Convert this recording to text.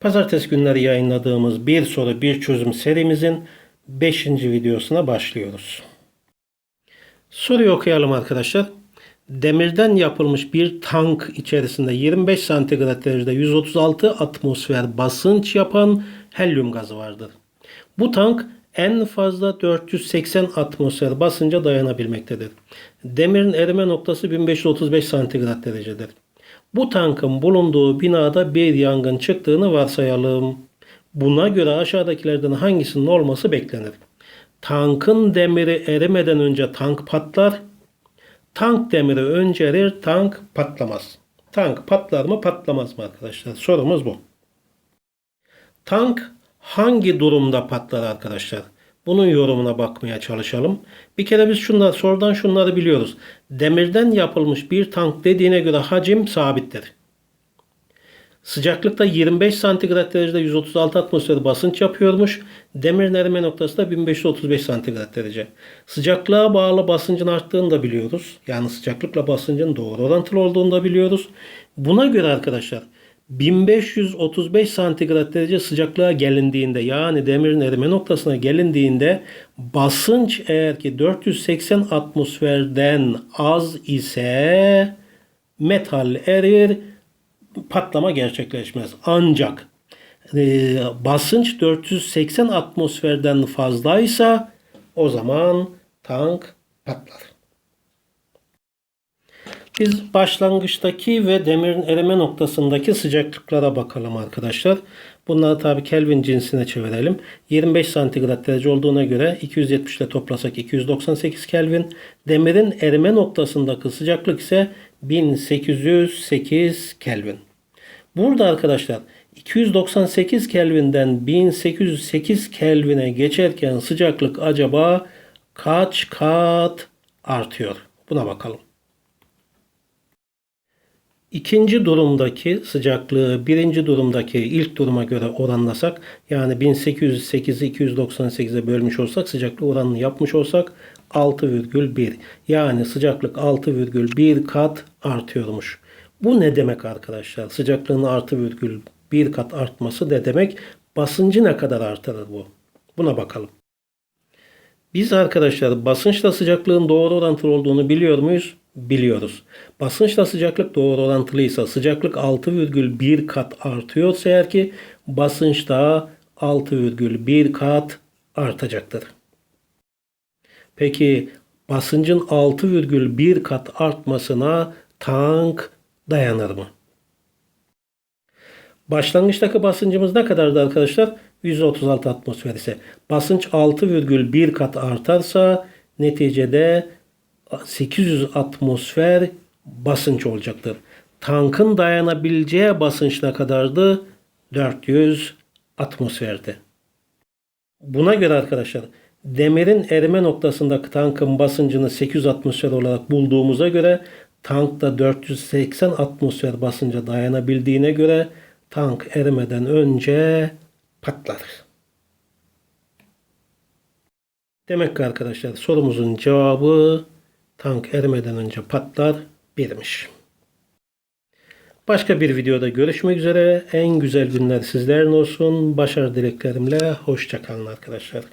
Pazartesi günleri yayınladığımız bir soru bir çözüm serimizin 5. videosuna başlıyoruz. Soruyu okuyalım arkadaşlar. Demirden yapılmış bir tank içerisinde 25 santigrat derecede 136 atmosfer basınç yapan helyum gazı vardır. Bu tank en fazla 480 atmosfer basınca dayanabilmektedir. Demirin erime noktası 1535 santigrat derecedir. Bu tankın bulunduğu binada bir yangın çıktığını varsayalım. Buna göre aşağıdakilerden hangisinin olması beklenir? Tankın demiri erimeden önce tank patlar. Tank demiri önce erir, tank patlamaz. Tank patlar mı patlamaz mı arkadaşlar? Sorumuz bu. Tank hangi durumda patlar arkadaşlar? Bunun yorumuna bakmaya çalışalım. Bir kere biz şunlar sorudan şunları biliyoruz. Demirden yapılmış bir tank dediğine göre hacim sabittir. Sıcaklıkta 25 santigrat derecede 136 atmosfer basınç yapıyormuş. Demirin erime noktası da 1535 santigrat derece. Sıcaklığa bağlı basıncın arttığını da biliyoruz. Yani sıcaklıkla basıncın doğru orantılı olduğunu da biliyoruz. Buna göre arkadaşlar 1535 santigrat derece sıcaklığa gelindiğinde yani demirin erime noktasına gelindiğinde basınç eğer ki 480 atmosferden az ise metal erir patlama gerçekleşmez. Ancak e, basınç 480 atmosferden fazlaysa o zaman tank patlar. Biz başlangıçtaki ve demirin erime noktasındaki sıcaklıklara bakalım arkadaşlar. Bunları tabi Kelvin cinsine çevirelim. 25 santigrat derece olduğuna göre 270 ile toplasak 298 Kelvin. Demirin erime noktasındaki sıcaklık ise 1808 Kelvin. Burada arkadaşlar 298 Kelvin'den 1808 Kelvin'e geçerken sıcaklık acaba kaç kat artıyor? Buna bakalım. İkinci durumdaki sıcaklığı birinci durumdaki ilk duruma göre oranlasak yani 1808'i 298'e bölmüş olsak sıcaklık oranını yapmış olsak 6,1 yani sıcaklık 6,1 kat artıyormuş. Bu ne demek arkadaşlar? Sıcaklığın artı virgül bir kat artması ne demek? Basıncı ne kadar artırır bu? Buna bakalım. Biz arkadaşlar basınçla sıcaklığın doğru orantılı olduğunu biliyor muyuz? Biliyoruz. Basınçla sıcaklık doğru orantılıysa sıcaklık 6,1 kat artıyorsa eğer ki basınç da 6,1 kat artacaktır. Peki basıncın 6,1 kat artmasına tank dayanır mı? Başlangıçtaki basıncımız ne kadardı arkadaşlar? 136 atmosfer ise basınç 6,1 kat artarsa neticede 800 atmosfer basınç olacaktır. Tankın dayanabileceği basınç ne kadardı? 400 atmosferdi. Buna göre arkadaşlar demirin erime noktasındaki tankın basıncını 800 atmosfer olarak bulduğumuza göre tank da 480 atmosfer basınca dayanabildiğine göre tank erimeden önce patlar. Demek ki arkadaşlar sorumuzun cevabı tank erimeden önce patlar birmiş. Başka bir videoda görüşmek üzere. En güzel günler sizlerin olsun. Başarı dileklerimle. Hoşçakalın arkadaşlar.